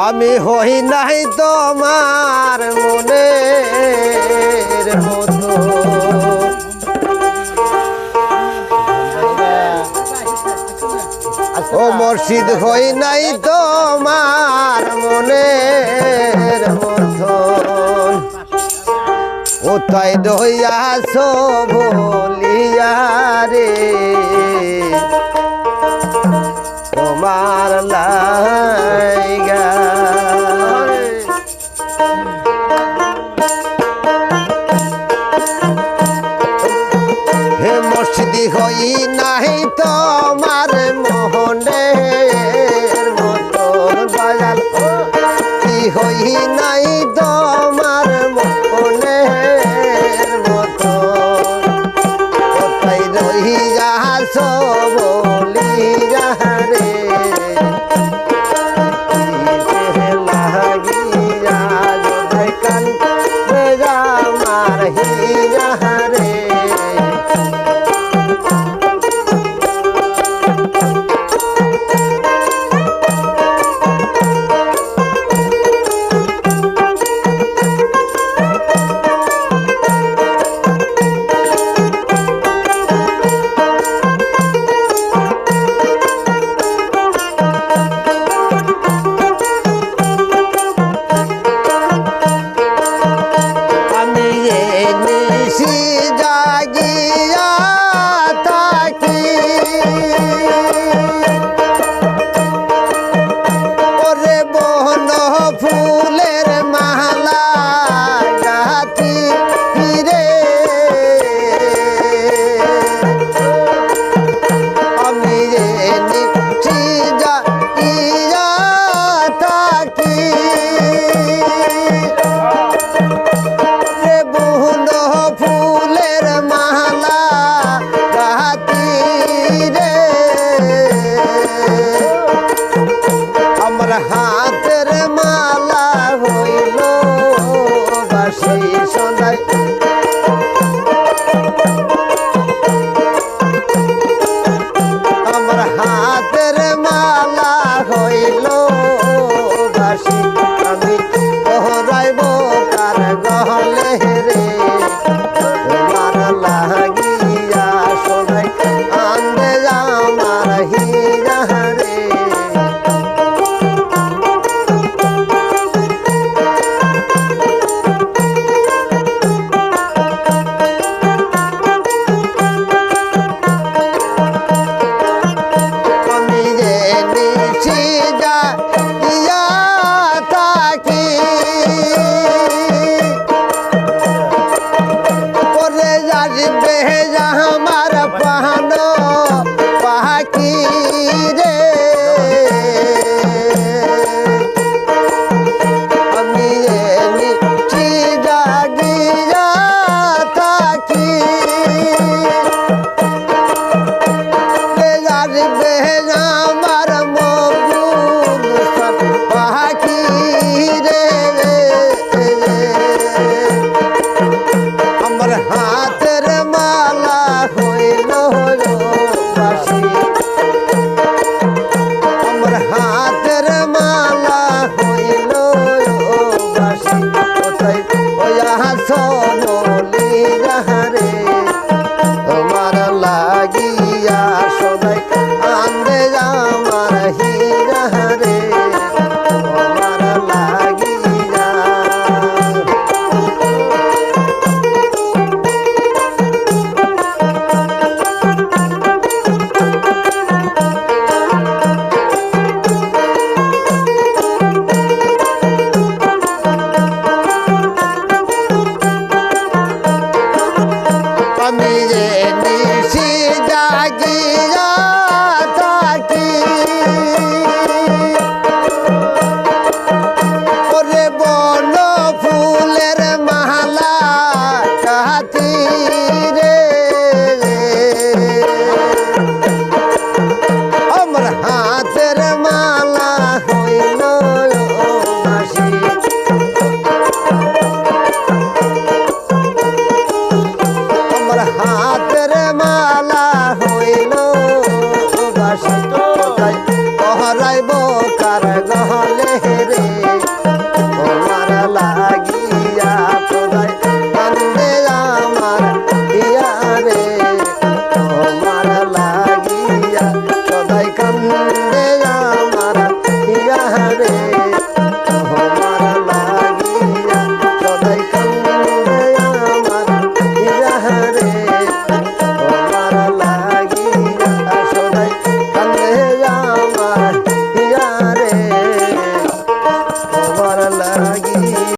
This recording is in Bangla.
আমি হই নাই তোমার মতো। ও মসজিদ হই নাই তোমার মনের মতন কোথায় রইয়াছ বলিয়া রে? তোমার লাই মোহনের মতন বাজাল। কি হইনা হাতের মাল काज है जहाँ हमारा पहनो Thank you.